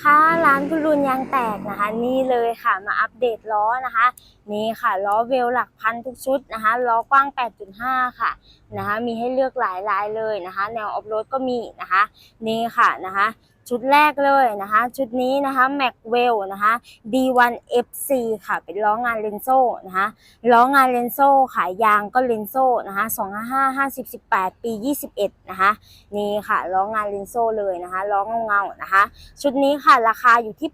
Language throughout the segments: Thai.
ค่ะร้านคุณลุนยางแตกนะคะ นี่เลยค่ะมาอัปเดตล้อนะคะ นี่ค่ะล้อเวลหลักพันทุกชุดนะคะล้อกว้าง 8.5 ค่ะนะคะ มีให้เลือกหลายลายเลยนะคะ แนวออฟโรดก็มีนะคะ นี่ค่ะนะคะ ชุดแรกเลยนะคะ ชุดนี้นะคะ Macwell นะคะ D1 FC ค่ะ เป็นล้องานเลนโซ่นะคะล้องานเลนโซ่ค่ะยางก็เลนโซ่นะคะ255 50 18 ปี 21 นะคะ นี่ค่ะล้องานเลนโซ่เลยนะคะล้อเงาๆนะคะ ชุดนี้ค่ะราคาอยู่ที่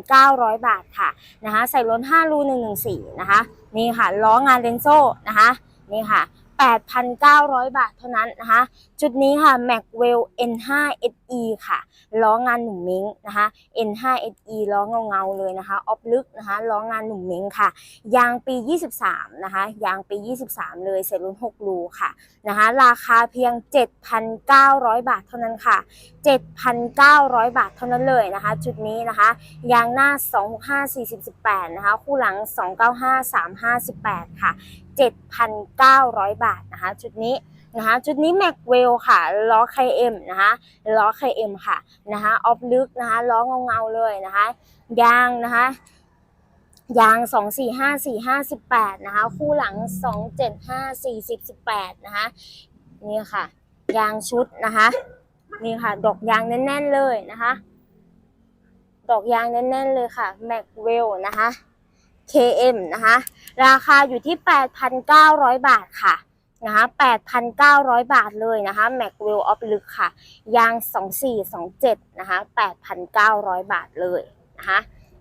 8,900 บาทค่ะนะคะ ใส่ล้น5รู114 นะคะ นี่ค่ะล้องานเลนโซ่นะคะ นี่ค่ะ 8,900 บาทเท่านั้นนะคะ ชุดนี้ค่ะ Macwell N5 SE ค่ะล้องานหนุ่มมิ้งนะคะ N5 SE ล้อเงาๆเลยนะคะออฟลึกนะคะล้องานหนุ่มมิ้งค่ะ ยางปี 23 นะคะ ยางปี 23 เลยเสร็จรุ่น6รูค่ะนะคะ ราคาเพียง 7,900 บาทเท่านั้นค่ะ 7,900 บาทเท่านั้นเลยนะคะ ชุดนี้นะคะ ยางหน้า 265 40 18 นะคะ คู่หลัง 295 35 18 ค่ะ 7,900 บาทนะคะชุดนี้นะคะชุดนี้แม็กเวลค่ะล้อ KM นะคะล้อ KM ค่ะนะคะออฟลึกนะคะล้อเงาๆเลยนะคะยางนะคะยาง 245458 นะคะ คู่หลัง 275 40 18 นะคะ นี่ค่ะ ยางชุดนะคะ นี่ค่ะ ดอกยางแน่น ๆ เลยนะคะ ดอกยางแน่น ๆ เลยค่ะ แม็กเวลนะคะ KM นะคะราคาอยู่ที่ 8,900 บาทค่ะนะคะ8,900 บาทเลยนะคะแม็กเวลออฟลึกค่ะ ยาง 2427 นะคะ 8,900 บาทเลยนะคะ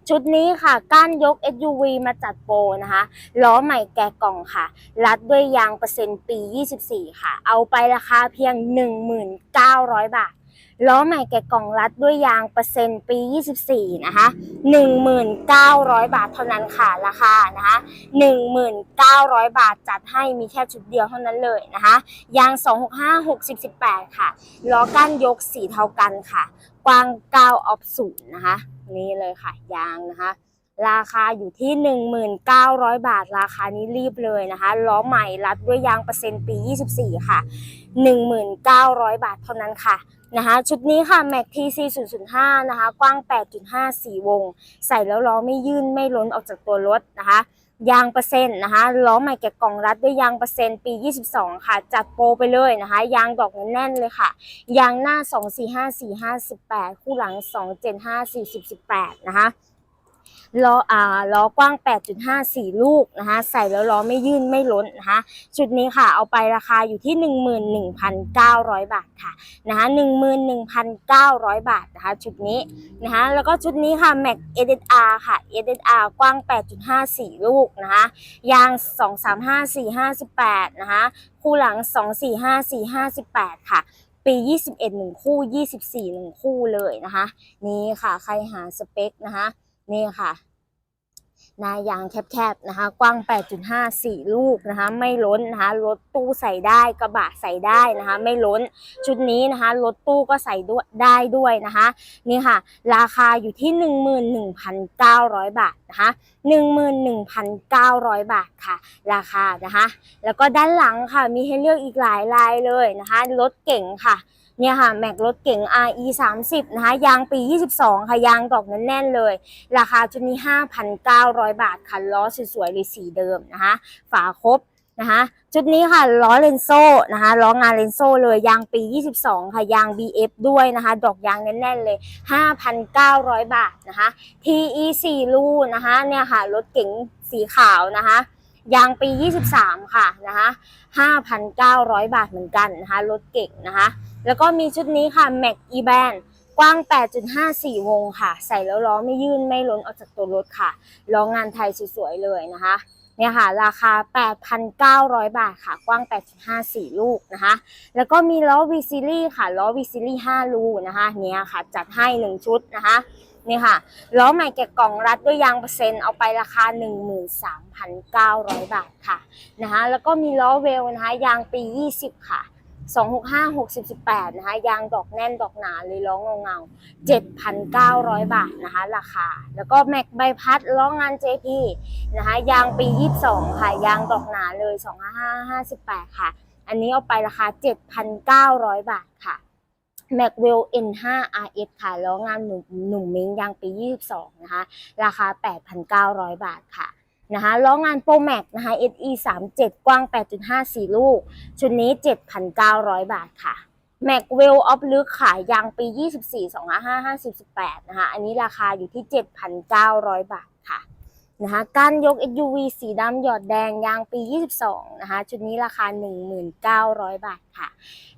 ชุดนี้ค่ะ ก้านยก SUV มาจัดโปรนะคะ ล้อใหม่แกะกล่องค่ะ รัดด้วยยางเปอร์เซ็นต์ปี 24 ค่ะ เอาไปราคาเพียง 19,000 บาท ล้อใหม่แกะกล่องรัดด้วยยางเปอร์เซ็นต์ปี 24 นะคะ1,900 บาทเท่านั้นค่ะราคานะคะ1,900 บาทจัดให้มีแค่ชุดเดียวเท่านั้นเลยนะคะยาง 265 60 18 ค่ะล้อก้านยกสีเท่ากันค่ะ กว้าง 9 ออฟศูนย์นะคะ นี่เลยค่ะยางนะคะ ราคาอยู่ที่ 1,900 บาท ราคานี้รีบเลยนะคะล้อใหม่รัดด้วยยางเปอร์เซ็นต์ปี 24 ค่ะ 1,900 บาทเท่านั้นค่ะนะคะชุดนี้ค่ะ Mac TC 005นะคะกว้าง 8.5 4 วง ใส่แล้วล้อไม่ยื่นไม่ล้นออกจากตัวรถนะคะยางเปอร์เซ็นต์นะคะล้อใหม่แกะกล่องรัดด้วยยางเปอร์เซ็นต์ปี 22 ค่ะ จัดโปรไปเลยนะคะ ยางดอกแน่นเลยค่ะ ยางหน้า 245 458 คู่หลัง 275 40 18 นะคะ ล้ออ่าล้อกว้าง 8.5 4 ลูกนะคะใส่แล้วล้อไม่ยื่นไม่ล้นนะคะชุดนี้ค่ะเอาไปราคาอยู่ที่ 11,900 บาทค่ะนะคะ11,900 บาทนะคะชุดนี้นะคะแล้วก็ชุดนี้ค่ะ Mac SSR ค่ะ SSR กว้าง 8.5 4 ลูกนะคะยาง 235 4 58 นะคะคู่หลัง 245 4 58 ค่ะปี 21 1 คู่ 24 1 คู่เลยนะคะ นี่ค่ะ ใครหาสเปคนะคะ นี่ค่ะหนายางแคบๆนะคะ กว้าง 8.5 4 ลูกนะคะ ไม่ล้นนะคะรถตู้ใส่ได้กระบะใส่ได้นะคะ ไม่ล้นชุดนี้นะคะรถตู้ก็ใส่ด้วยได้ด้วยนะคะ นี่ค่ะ ราคาอยู่ที่ 11,900 บาทนะคะ11,900 บาทค่ะ ราคานะคะ แล้วก็ด้านหลังค่ะมีให้เลือกอีกหลายลายเลยนะคะรถเก๋งค่ะ เนี่ยค่ะแม็กรถเก๋ง RE 30นะคะยางปี 22 ค่ะยางดอกแน่นๆเลย ราคาชุดนี้ 5,900 บาทค่ะล้อสวยๆเลยสีเดิมนะคะฝาครบนะคะชุดนี้ค่ะล้อเลนโซ่นะคะล้องานเลนโซ่เลยยางปี 22 ค่ะยาง BF ด้วยนะคะ ดอกยางแน่นๆเลย 5,900 บาทนะคะ TE 4รูนะคะเนี่ยค่ะรถเก๋งสีขาวนะคะ ยางปี 23 ค่ะนะคะ5,900 บาทเหมือนกันนะคะรถเก๋งนะคะ แล้วก็มีชุดนี้ค่ะ Mac e b a n กว้าง 8.54 วงค่ะ ใส่แล้วล้อไม่ยื่นไม่ล้นออกจากตัวรถค่ะล้องานไทยสวยๆเลยนะคะเนี่ยค่ะ ราคา 8,900 บาทค่ะ กว้าง 8.54 ลูกนะคะ แล้วก็มีล้อ V Series ค่ะ ล้อ V Series 5ลูนะคะ เนี่ยค่ะ จัดให้ 1 ชุดนะคะ นี่ค่ะล้อใหม่แกะกล่องรัดด้วยยางเปอร์เซ็นต์เอาไปราคา 13,900 บาทค่ะนะคะแล้วก็มีล้อเวลนะคะยางปี 20 ค่ะ 265 60 18นะคะยางดอกแน่นดอกหนาเลยล้อเงาเงา7,900 บาทนะคะราคา แล้วก็แม็กใบพัดล้องาน JP นะคะยางปี 22 ค่ะ ยางดอกหนาเลย 255 58 ค่ะ อันนี้เอาไปราคา 7,900 บาทค่ะ Macwell N5 RS ค่ะล้องานหนุ่มหนุ่มมิงยางปี 22 นะคะ ราคา 8,900 บาทค่ะนะคะล้องาน Pro Max นะคะ SE 37กว้าง 8.5 4 ลูก ชุดนี้ 7,900 บาทค่ะ Macwell of ลึกขายยางปี 24 2558นะคะ อันนี้ราคาอยู่ที่ 7,900 บาท นะคะการยก SUV สีดำหยอดแดงยางปี 22 นะคะ ชุดนี้ราคา 1900 บาทค่ะ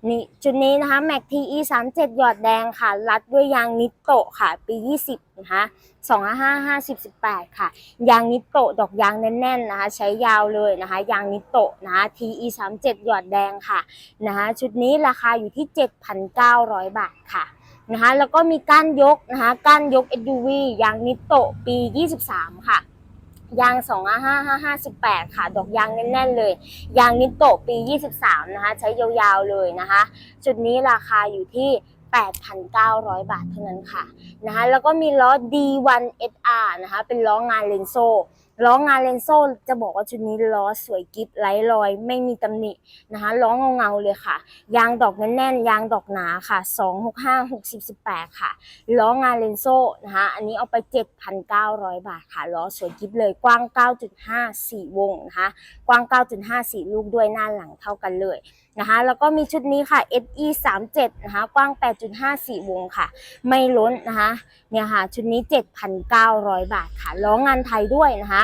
นี่ชุดนี้นะคะ Mac TE 37หยอดแดงค่ะ รัดด้วยยางนิโตะค่ะ ปี 20 นะคะ255 50 18 ค่ะ ยางนิโตะดอกยางแน่นๆนะคะ ใช้ยาวเลยนะคะ ยางนิโตะนะคะ TE 37หยอดแดงค่ะนะคะ ชุดนี้ราคาอยู่ที่ 7,900 บาทค่ะนะคะแล้วก็มีก้านยกนะคะก้านยก SUV ยางนิโตะปี 23 ค่ะ ยาง2 5 5 5 8 ค่ะ ดอกยางแน่นๆเลย ยางนิโตะปี 23 นะคะ ใช้ยาวๆเลยนะคะ จุดนี้ราคาอยู่ที่ 8,900 บาทเท่านั้นค่ะนะคะ แล้วก็มีล้อ D1 SR นะคะ เป็นล้องานเลนโซ ล้องานเลนโซจะบอกว่าชุดนี้ล้อสวยกิฟไร้รอย ไม่มีตำหนินะคะล้อเงาๆเลยค่ะ ยางดอกแน่นๆ ยางดอกหนาค่ะ265 60 18 ค่ะล้องานเลนโซนะคะอันนี้เอาไป 7,900 บาทค่ะล้อสวยกิฟเลยกว้าง 9.5 4 วงนะคะกว้าง 9.5 4 ลูกด้วยหน้าหลังเท่ากันเลย นะคะ แล้วก็มีชุดนี้ค่ะ SE 37นะคะ กว้าง 8.5 4 วงค่ะ ไม่ล้นนะคะ เนี่ยค่ะ ชุดนี้ 7,900 บาทค่ะ ล้องานไทยด้วยนะคะ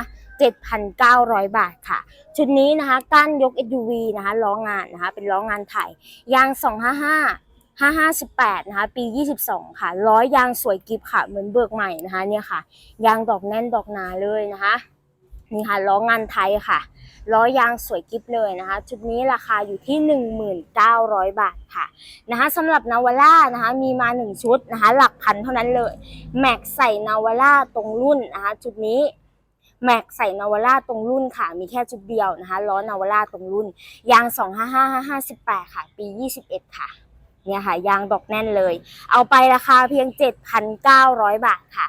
7,900 บาทค่ะ ชุดนี้นะคะก้านยก SUV นะคะล้องานนะคะ เป็นล้องานไทยยาง 255 558 นะคะ ปี 22 ค่ะล้อยางสวยกิฟค่ะ เหมือนเบิกใหม่นะคะ เนี่ยค่ะ ยางดอกแน่นดอกหนาเลยนะคะ นี่ค่ะล้องานไทยค่ะล้อยางสวยกิฟเลยนะคะชุดนี้ราคาอยู่ที่ 1900 บาทค่ะนะคะสำหรับนาวาร่านะคะมีมา 1 ชุดนะคะหลักพันเท่านั้นเลยแม็กใส่นาวาร่าตรงรุ่นนะคะชุดนี้แม็กใส่นาวาร่าตรงรุ่นค่ะ มีแค่ชุดเดียวนะคะล้อนาวาร่าตรงรุ่น ยาง 255 58ค่ะ ปี 21 ค่ะเนี่ยค่ะยางดอกแน่นเลย เอาไปราคาเพียง 7,900 บาทค่ะ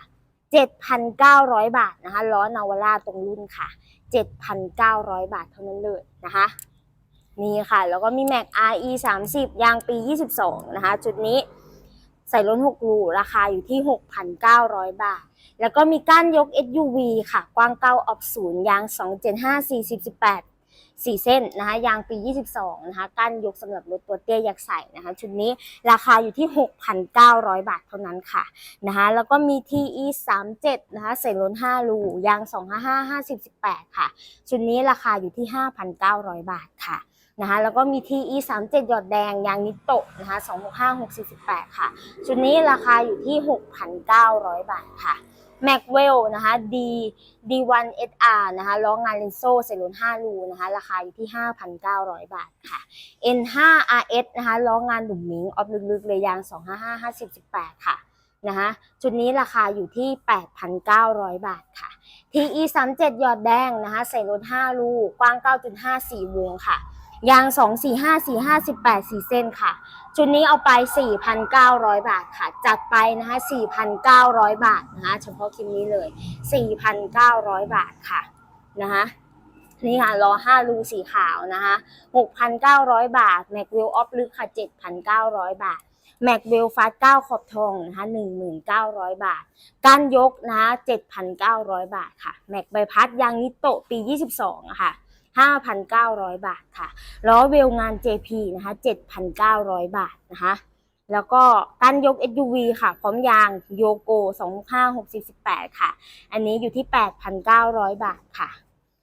7,900 บาทนะคะล้อนาวาร่าตรงรุ่นค่ะ 7,900 บาทเท่านั้นเลยนะคะ นี่ค่ะ แล้วก็มี Mac RE 30ยางปี 22 นะคะ จุดนี้ใส่ล้น6รูราคาอยู่ที่ 6,900 บาท แล้วก็มีก้านยก SUV ค่ะ กว้าง 9 ออฟ0ยาง 275 40 18 4 เส้นนะคะยางปี 22 นะคะกั้นยกสำหรับรถตัวเตี้ยอยักใส่นะคะชุดนี้ราคาอยู่ที่ 6,900 บาทเท่านั้นค่ะนะคะแล้วก็มี TE 37นะคะใส่ล้น5รูยาง 255 50 18 ค่ะ ชุดนี้ราคาอยู่ที่ 5,900 บาทค่ะนะคะแล้วก็มี TE 37หยอดแดง ยางนิโตะนะคะ265 60 18ค่ะ ชุดนี้ราคาอยู่ที่ 6,900 บาทค่ะ Macwell นะคะ D D1 SR นะคะล้องานเลนโซ่ใส่ล้น5รูนะคะ ราคาอยู่ที่ 5,900 บาทค่ะ N5 RS นะคะล้องานหลุมมิงออฟลึกๆเลยยาง 255 50 18 ค่ะนะคะชุดนี้ราคาอยู่ที่ 8,900 บาทค่ะ TE 37 หยอดแดงนะคะใส่รถ5ลูกกว้าง 9.5 4 วงค่ะ ยาง 2 4 5 4 5 18 4 เส้นค่ะ ชุดนี้เอาไป 4,900 บาทค่ะ จัดไปนะคะ 4,900 บาทนะคะ เฉพาะคลิปนี้เลย 4,900 บาทค่ะนะคะนี่ค่ะล้อ5รูสีขาวนะคะ 6,900 บาท m a c w e l l Off ลึกค่ะ 7,900 บาท m a c w e l l ฟาส9ขอบทองนะคะ1,900 บาท การยกนะะ7,900 บาทค่ะ แม็กใบพัดยางนิโตปี 22อะค่ะ 5,900 บาทค่ะ ล้อเวลงาน JP นะคะ 7,900 บาทนะคะ แล้วก็การยก SUV ค่ะ พร้อมยางโยโก25648 ค่ะ อันนี้อยู่ที่ 8,900 บาทค่ะ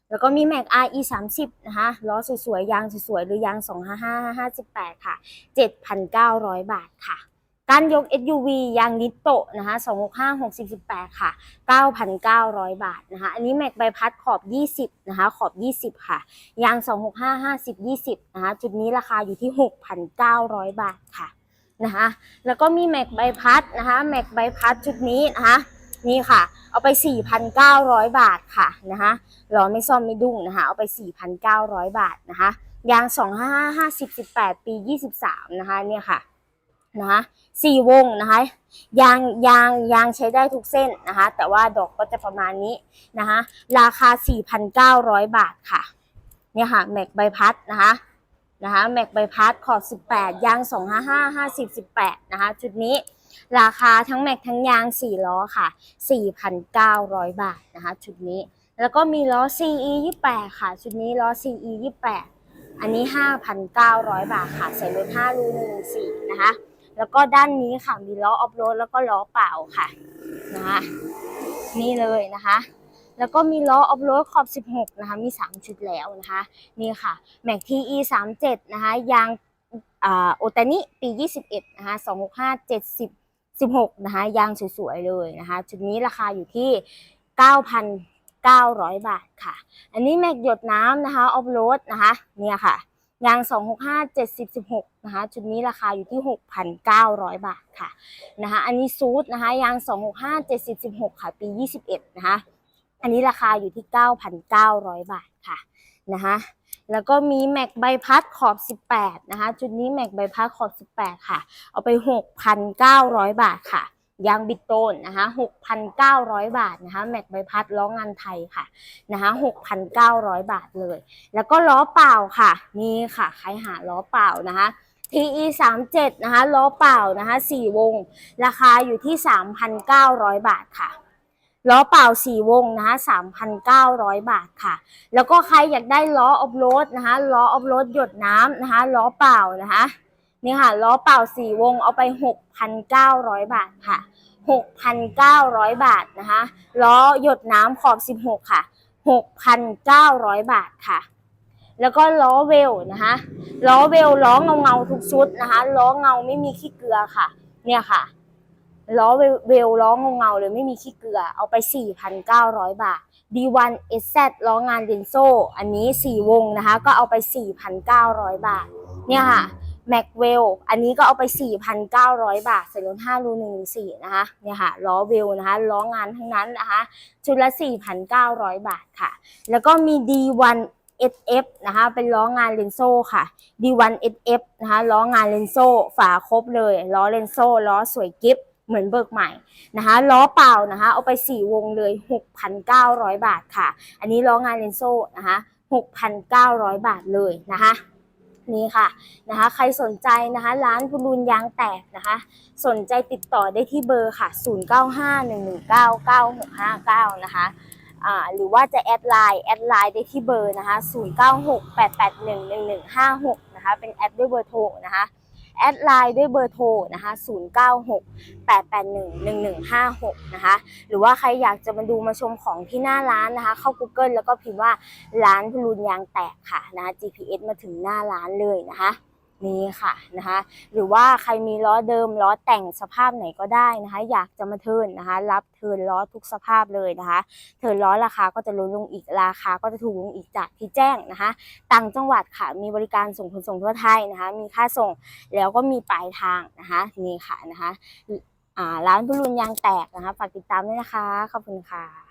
แล้วก็มี Mac RE 30นะคะ ล้อสวยๆ ยางสวยๆ หรือยาง 255 58 ค่ะ 7,900 บาทค่ะ การยก SUV ยางนิโตะนะคะ265 68ค่ะ 9,900 บาทนะคะ อันนี้ Mac ใบพัดขอบ 20 นะคะ ขอบ 20 ค่ะ ยาง 265 50 20 นะคะ จุดนี้ราคาอยู่ที่ 6,900 บาทค่ะนะคะ แล้วก็มี Mac ใบพัดนะคะ Mac ใบพัดชุดนี้นะคะ นี่ค่ะ เอาไป 4,900 บาทค่ะนะคะล้อไม่ซ่อมไม่ดุ้งนะคะ เอาไป 4,900 บาทนะคะ ยาง 255 50 18 ปี 23 นะคะ เนี่ยค่ะ นะคะสี่วงนะคะยางยางยางใช้ได้ทุกเส้นนะคะแต่ว่าดอกก็จะประมาณนี้นะคะราคา 4,900 บาทค่ะเนี่ยค่ะแม็กใบพัดนะคะนะคะแม็กใบพัดขอบ18 ยาง 255 50 18นะคะชุดนี้ราคาทั้งแม็กทั้งยาง4ล้อค่ะ 4,900 บาทนะคะชุดนี้แล้วก็มีล้อ CE 28ค่ะชุดนี้ล้อ CE 28อันนี้ 5,900 บาทค่ะใส่รถ5รู1 4นะคะ แล้วก็ด้านนี้ค่ะมีล้อออฟโรดแล้วก็ล้อเปล่าค่ะนะคะนี่เลยนะคะ แล้วก็มีล้อออฟโรดขอบ 16 นะคะ มี 3 ชุดแล้วนะคะ นี่ค่ะแม็กทีอี37 นะคะ ยางโอตานิปี 21 นะคะ 265 70 16 นะคะ ยางสวยๆเลยนะคะ ชุดนี้ราคาอยู่ที่ 9,900 บาทค่ะ อันนี้แม็กหยดน้ำนะคะออฟโรดนะคะ เนี่ยค่ะ ยาง 265 70 16นะคะชุดนี้ราคาอยู่ที่ 6,900 บาทค่ะนะคะอันนี้ซูดนะคะยาง 265 70 16 ค่ะ ปี 21 นะคะอันนี้ราคาอยู่ที่ 9,900 บาทค่ะนะคะแล้วก็มีแม็กใบพัดขอบ 18 นะคะชุดนี้แม็กใบพัดขอบ 18 ค่ะ เอาไป 6,900 บาทค่ะ ยางบิดโตนนะคะ6,900 บาทนะคะแม็กใบพัดล้องานไทยค่ะนะคะ6,900 บาทเลย แล้วก็ล้อเปล่าค่ะ นี่ค่ะ ใครหาล้อเปล่านะคะ TE 37นะคะล้อเปล่านะคะ4วง ราคาอยู่ที่ 3,900 บาทค่ะล้อเปล่า 4 วงนะคะ3,900 บาทค่ะ แล้วก็ใครอยากได้ล้อออฟโรดนะคะล้อออฟโรดหยดน้ำนะคะล้อเปล่านะคะ นี่ค่ะล้อเปล่า4วงเอาไป 6,900 บาทค่ะ 6,900 บาทนะคะล้อหยดน้ำขอบ 16 ค่ะ 6,900 บาทค่ะ แล้วก็ล้อเวลนะคะล้อเวลล้อเงาเงาทุกชุดนะคะล้อเงาไม่มีขี้เกลือค่ะ เนี่ยค่ะล้อเวลเวลล้อเงาเงาเลยไม่มีขี้เกลือเอาไป 4,900 บาท D1 SZ ล้องานเดนโซอันนี้ 4 วงนะคะ ก็เอาไป 4,900 บาท เนี่ยค่ะ แม็กเวลอันนี้ก็เอาไป 4,900 บาทใส่รถ5รู114นะคะเนี่ยค่ะล้อเวลนะคะล้องานทั้งนั้นนะคะ ชุดละ 4,900 บาทค่ะ แล้วก็มี D1 SF นะคะเป็นล้องานเลนโซ่ค่ะ D1 SF นะคะล้องานเลนโซ่ฝาครบเลยล้อเลนโซ่ล้อสวยกิฟเหมือนเบิกใหม่นะคะล้อเปล่านะคะเอาไป 4 วงเลย 6,900 บาทค่ะ อันนี้ล้องานเลนโซ่นะคะ6,900 บาทเลยนะคะ นี่ค่ะนะคะใครสนใจนะคะร้านบุรุนยางแตกนะคะ สนใจติดต่อได้ที่เบอร์ค่ะ 0951199659 นะคะอ่าหรือว่าจะแอดไลน์แอดไลน์ได้ที่เบอร์นะคะ 0968811156 นะคะเป็นแอดด้วยเบอร์โทรนะคะ แอดไลน์ด้วยเบอร์โทรนะคะ0968811156 นะคะ หรือว่าใครอยากจะมาดูมาชมของที่หน้าร้านนะคะ เข้า Google แล้วก็พิมพ์ว่าร้านพลูนยางแตกค่ะนะคะ GPS มาถึงหน้าร้านเลยนะคะ นี่ค่ะนะคะหรือว่าใครมีล้อเดิมล้อแต่งสภาพไหนก็ได้นะคะ อยากจะมาเทิร์นนะคะ รับเทิร์นล้อทุกสภาพเลยนะคะเทิร์นล้อราคาก็จะลดลงอีกราคาก็จะถูกลงอีกจากที่แจ้งนะคะ ต่างจังหวัดค่ะมีบริการส่งขนส่งทั่วไทยนะคะ มีค่าส่งแล้วก็มีปลายทางนะคะนี่ค่ะนะคะร้านพลุนยางแตกนะคะฝากติดตามด้วยนะคะขอบคุณค่ะ